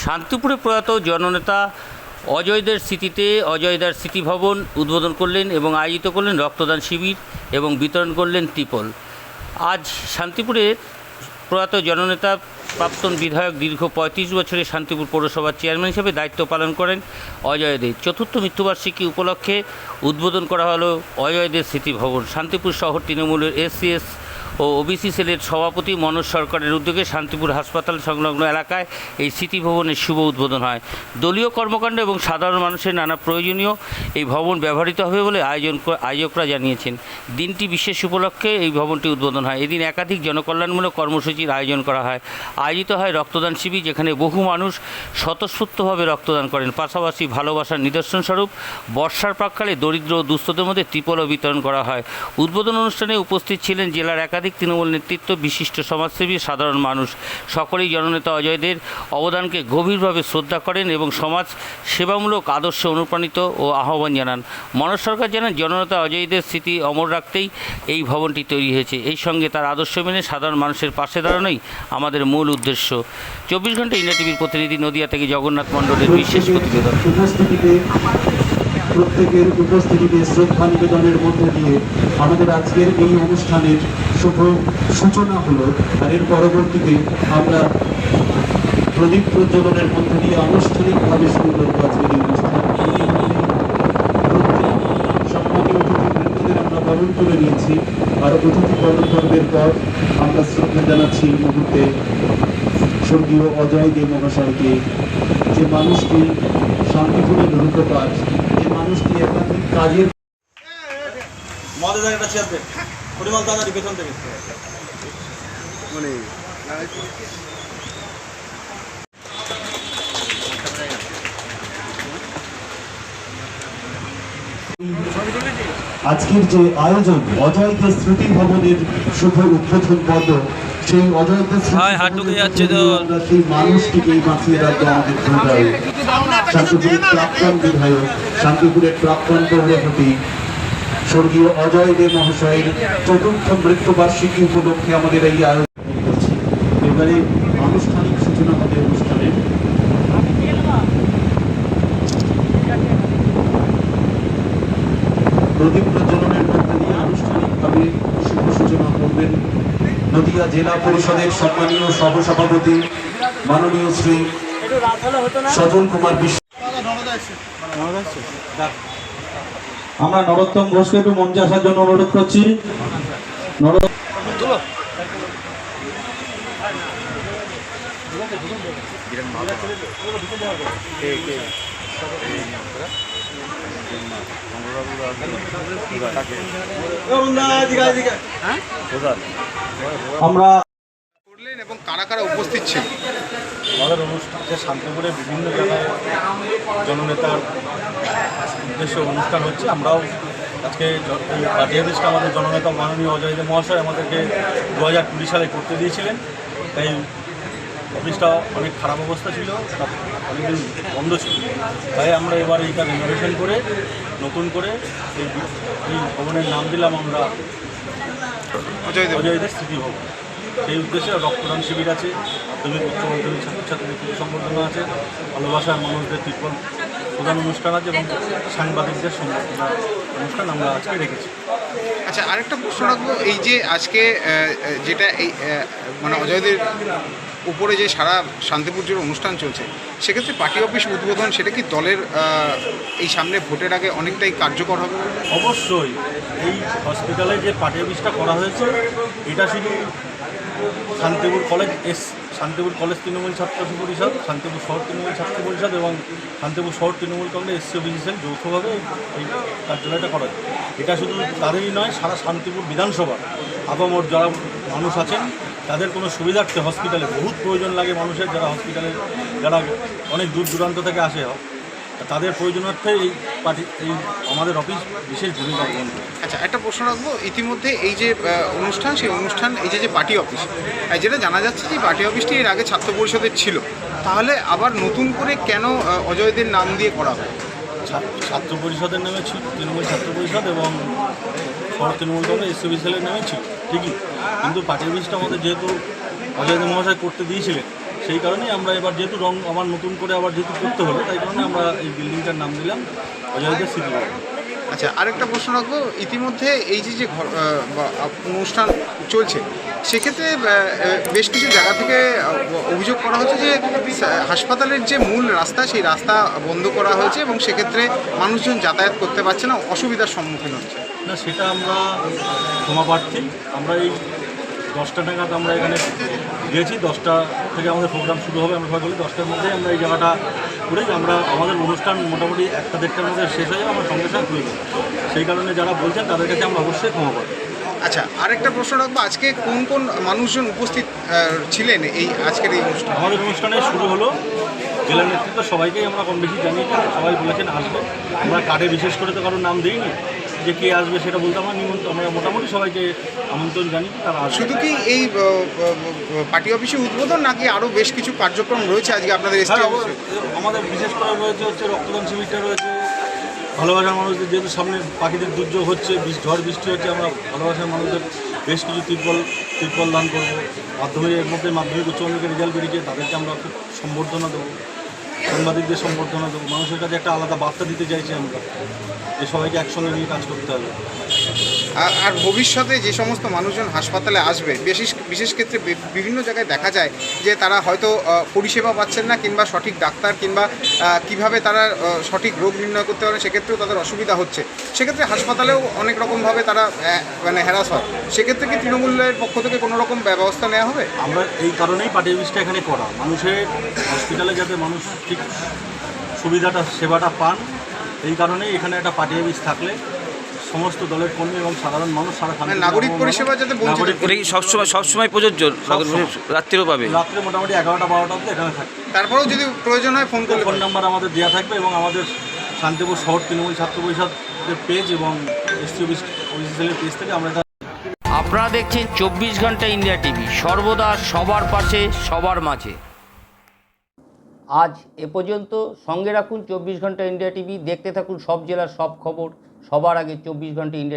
শান্তিপুরে প্রয়াত জননেতা অজয়দের স্মৃতিতে অজয়দার স্মৃতি ভবন উদ্বোধন করলেন এবং আয়োজিত করলেন রক্তদান শিবির এবং বিতরণ করলেন ত্রিপল। আজ শান্তিপুরে প্রয়াত জননেতা প্রাক্তন বিধায়ক দীর্ঘ পঁয়ত্রিশ বছরের শান্তিপুর পৌরসভার চেয়ারম্যান হিসেবে দায়িত্ব পালন করেন অজয় দে চতুর্থ মৃত্যুবার্ষিকী উপলক্ষে উদ্বোধন করা হলো অজয়দের স্মৃতি ভবন শান্তিপুর শহর তৃণমূলের এসসিএস ও ওবিসি সেলের সভাপতি মনোজ সরকারের উদ্যোগে শান্তিপুর হাসপাতাল সংলগ্ন এলাকায় এই স্মৃতি ভবনের শুভ উদ্বোধন হয়। দলীয় কর্মকাণ্ড এবং সাধারণ মানুষের নানা প্রয়োজনীয় এই ভবন ব্যবহৃত হবে বলে আয়োজন আয়োজকরা জানিয়েছেন। দিনটি বিশেষ উপলক্ষে এই ভবনটি উদ্বোধন হয়। এদিন একাধিক জনকল্যাণমূলক কর্মসূচির আয়োজন করা হয়। আয়োজিত হয় রক্তদান শিবির যেখানে বহু মানুষ স্বতঃস্ফূর্তভাবে রক্তদান করেন। পাশাপাশি ভালোবাসার নিদর্শন স্বরূপ বর্ষার প্রাককালে দরিদ্র ও দুস্থদের মধ্যে ত্রিপলও বিতরণ করা হয়। উদ্বোধন অনুষ্ঠানে উপস্থিত ছিলেন জেলার একাধিক তৃণমূল নেতৃত্ব, বিশিষ্ট সমাজসেবী, সাধারণ মানুষ, সকলেই জননেতা অজয়দের অবদানকে গভীরভাবে শ্রদ্ধা করেন এবং সমাজ সেবামূলক আদর্শে অনুপ্রাণিত ও আহ্বান জানান। মনোজ সরকার জানান, জননেতা অজয়দের স্মৃতি অমর রাখতেই এই ভবনটি তৈরি হয়েছে। এই সঙ্গে তার আদর্শ মেনে সাধারণ মানুষের পাশে দাঁড়ানোই আমাদের মূল উদ্দেশ্য। চব্বিশ ঘণ্টা ইন্ডিয়া টিভির প্রতিনিধি নদিয়া থেকে জগন্নাথ মণ্ডলের বিশেষ প্রতিবেদন। প্রত্যেকের উপস্থিতিতে শ্রদ্ধা নিবেদনের মধ্যে দিয়ে আমাদের আজকের এই অনুষ্ঠানের শুভ সূচনা হলো আর এর পরবর্তীতে আমরা প্রদীপ প্রজ্বলনের মধ্যে দিয়ে আনুষ্ঠানিকভাবে শুরু করব আজকের এই অনুষ্ঠান। সম্মানীয় আমরা বরণ করে নিয়েছি। আর অতিথি বরণ পর্বের পর আমরা শ্রদ্ধা জানাচ্ছি এই মুহূর্তে স্বর্গীয় অজয় দে মহাশয়কে। যে মানুষটি শান্তিপুরের রূপপাত যে মানুষটি একাধিক কাজের মদের একটা চেয়ার দে পরিমাণ তাড়াতাড়ি পেছন থেকে আজকের যে আয়োজন অজয় দে স্মৃতি ভবনের শুভ উদ্বোধন পর্ব সেই অজয় দে স্মৃতি হায়। আমরা বাঁচিয়ে রাখব আমাদের শান্তিপুরের প্রাক্তন বিধায়ক শান্তিপুরের প্রাক্তন পৌরপতি স্বর্গীয় অজয় দে মহাশয়ের চতুর্থ মৃত্যুবার্ষিকী উপলক্ষে আমাদের এই আয়োজন করছি। এবারে আনুষ্ঠানিক সূচনা হবে অনুষ্ঠানের প্রদীপ প্রজ্বলনের মধ্যে দিয়ে আনুষ্ঠানিকভাবে শুভ সূচনা করবেন নদিয়া জেলা পরিষদের সম্মানীয় সহসভাপতি মাননীয় শ্রী সজল কুমার বিশ্ব আমরা নরোত্তম ঘোষকে একটু মঞ্চে আসার জন্য অনুরোধ করছি। আমরা কারা কারা উপস্থিত ছিল? আমাদের অনুষ্ঠানে শান্তিপুরে বিভিন্ন জায়গায় জননেতার উদ্দেশ্যে অনুষ্ঠান হচ্ছে আমরাও আজকে জ- এই অফিসটা আমাদের জননেতা মাননীয় অজয় মহাশয় আমাদেরকে দু হাজার কুড়ি সালে করতে দিয়েছিলেন। তাই অফিসটা অনেক খারাপ অবস্থা ছিল অনেকদিন বন্ধ ছিল। তাই আমরা এবার এইটা রিনোভেশন করে নতুন করে এই এই ভবনের নাম দিলাম আমরা অজয় দেব। অজয়দের স্মৃতি ভবন। সেই উদ্দেশ্যে রক্তদান শিবির আছে মাধ্যমিক উচ্চ মাধ্যমিক ছাত্রছাত্রীদের পুজো সম্বর্ধনা আছে ভালোবাসার মানুষদের তীর্পণ প্রধান অনুষ্ঠান আছে এবং সাংবাদিকদের সম্বর্ধনা অনুষ্ঠান আমরা আজকে রেখেছি। আচ্ছা আরেকটা প্রশ্ন রাখব এই যে আজকে যেটা এই মানে অজয়দের উপরে যে সারা শান্তিপুর জুড়ে অনুষ্ঠান চলছে সেক্ষেত্রে পার্টি অফিস উদ্বোধন সেটা কি দলের এই সামনে ভোটের আগে অনেকটাই কার্যকর হবে? অবশ্যই এই হসপিটালে যে পার্টি অফিসটা করা হয়েছে এটা শুধু Shantipur college, S, Shantipur college Trinamool Chhatra Parishad, Shantipur শহর তৃণমূল ছাত্র পরিষদ এবং শান্তিপুর শহর তৃণমূল কংগ্রেস এসসি বিসিসিএল যৌথভাবে এই কার্যালয়টা করা। এটা শুধু তাদেরই নয়, সারা শান্তিপুর বিধানসভা আপামর যারা মানুষ আছেন, তাদের কোনো সুবিধার্থে হসপিটালে বহুত প্রয়োজন লাগে মানুষের যারা হসপিটালে যারা অনেক দূর দূরান্ত থেকে আসে তাদের প্রয়োজনার্থে এই পার্টি এই আমাদের অফিস বিশেষ ভূমিকা গ্রহণ করে। আচ্ছা একটা প্রশ্ন রাখব। ইতিমধ্যে এই যে অনুষ্ঠান সেই অনুষ্ঠান এই যে যে পার্টি অফিস যেটা জানা যাচ্ছে যে পার্টি অফিসটি এর আগে ছাত্র পরিষদের ছিল তাহলে আবার নতুন করে কেন অজয়দের নাম দিয়ে করা হয় ছাত্র পরিষদের নামে ছিল তৃণমূল ছাত্র পরিষদ এবং শহর তৃণমূল কংগ্রেস এসসি বিসিএলের নামে ছিল ঠিকই? কিন্তু পার্টি অফিসটা আমাদের যেহেতু অজয়দী মহাশয় করতে দিয়েছিলেন সেই কারণেই আমরা এবার যেহেতু রং আমার নতুন করে আবার যেহেতু করতে হলো তাই কারণে আমরা এই বিল্ডিংটার নাম দিলাম অযোধ্যা স্মৃতি ভবন। আচ্ছা আরেকটা প্রশ্ন রাখব ইতিমধ্যে এই যে যে অনুষ্ঠান চলছে সেক্ষেত্রে বেশ কিছু জায়গা থেকে অভিযোগ করা হচ্ছে যে হাসপাতালের যে মূল রাস্তা সেই রাস্তা বন্ধ করা হয়েছে এবং সেক্ষেত্রে মানুষজন যাতায়াত করতে পারছে না অসুবিধার সম্মুখীন হচ্ছে। না সেটা আমরা ক্ষমা প্রার্থী আমরা এই দশটা নাগাদ আমরা এখানে গিয়েছি দশটা থেকে আমাদের প্রোগ্রাম শুরু হবে আমরা সবাই বলি দশটার মধ্যেই আমরা এই জায়গাটা করেই আমরা আমাদের অনুষ্ঠান মোটামুটি একটা দেড়টার মধ্যে শেষ হয়ে আমরা সঙ্গে সঙ্গে খুলে সেই কারণে যারা বলছেন তাদের কাছে আমরা অবশ্যই ক্ষমা পাবো আচ্ছা আরেকটা প্রশ্ন রাখব আজকে কোন কোন মানুষজন উপস্থিত ছিলেন এই আজকের এই অনুষ্ঠানে? আমাদের অনুষ্ঠানে শুরু হলো জেলা নেতৃত্ব সবাইকেই আমরা কম বেশি জানিয়েছি সবাই বলেছেন আসবে। আমরা কার্ডে বিশেষ করে তো কারোর নাম দিইনি। যে কে আসবে সেটা বলতে আমরা নিমন্ত্রণ আমরা মোটামুটি সবাইকে আমন্ত্রণ জানি তারা শুধু কি এই পার্টি অফিসে উদ্বোধন নাকি আরও বেশ কিছু কার্যক্রম রয়েছে আজকে আপনাদের হ্যাঁ, আমাদের বিশেষ করে রয়েছে হচ্ছে রক্তদান শিবিরটা রয়েছে। ভালোবাসার মানুষদের যেহেতু সামনে পাখিদের দুর্যোগ হচ্ছে ঝড় বৃষ্টি হচ্ছে আমরা ভালোবাসার মানুষদের বেশ কিছু তিরপল তিরপল দান করব। মাধ্যমিক এর মধ্যে মাধ্যমিক উচ্চ মাধ্যমিকের রেজাল্ট বেরিয়েছে তাদেরকে আমরা খুব সম্বর্ধনা দেবো। সাংবাদিকদের সম্বর্ধনা দেবো, মানুষের কাছে একটা আলাদা বার্তা দিতে চাইছি আমরা যে সবাইকে একসঙ্গে নিয়ে কাজ করতে হবে। আর- ভবিষ্যতে যে সমস্ত মানুষজন হাসপাতালে আসবে, বিশেষ বিশেষ ক্ষেত্রে বিভিন্ন জায়গায় দেখা যায় যে তারা হয়তো পরিষেবা পাচ্ছেন না কিংবা সঠিক ডাক্তার কিংবা কীভাবে তারা সঠিক রোগ নির্ণয় করতে পারে সেক্ষেত্রেও তাদের অসুবিধা হচ্ছে। সেক্ষেত্রে হাসপাতালেও অনেক রকমভাবে তারা মানে হ্যারাস হয়। সেক্ষেত্রে কি তৃণমূলের পক্ষ থেকে কোনো রকম ব্যবস্থা নেওয়া হবে? আমরা এই কারণেই পার্টি এখানে করা। মানুষের হসপিটালে যাতে মানুষ ঠিক সুবিধাটা, সেবাটা পান, এই কারণেই এখানে একটা পার্টি অফিস থাকলে। সমস্ত দলের কর্মী এবং সাধারণ মানুষ সারা মানে নাগরিক পরিষেবা যাতে নাগরিক সবসময় সবসময় প্রযোজ্য রাত্রিও পাবে। রাত্রে মোটামুটি এগারোটা বারোটা অব্দি এখানে থাকে তারপরেও যদি প্রয়োজন হয় ফোন করলে ফোন নাম্বার আমাদের দেওয়া থাকবে এবং আমাদের শান্তিপুর শহর তৃণমূল ছাত্র পরিষদের পেজ এবং এসটি অফিস অফিসিয়ালের পেজ থেকে আমরা আপনারা দেখছেন চব্বিশ ঘণ্টা ইন্ডিয়া টিভি। সর্বদা সবার পাশে সবার মাঝে। আজ এ পর্যন্ত সঙ্গে রাখুন চব্বিশ ঘণ্টা ইন্ডিয়া টিভি। দেখতে থাকুন সব জেলার সব খবর। সবার আগে চব্বিশ ঘণ্টা ইন্ডিয়া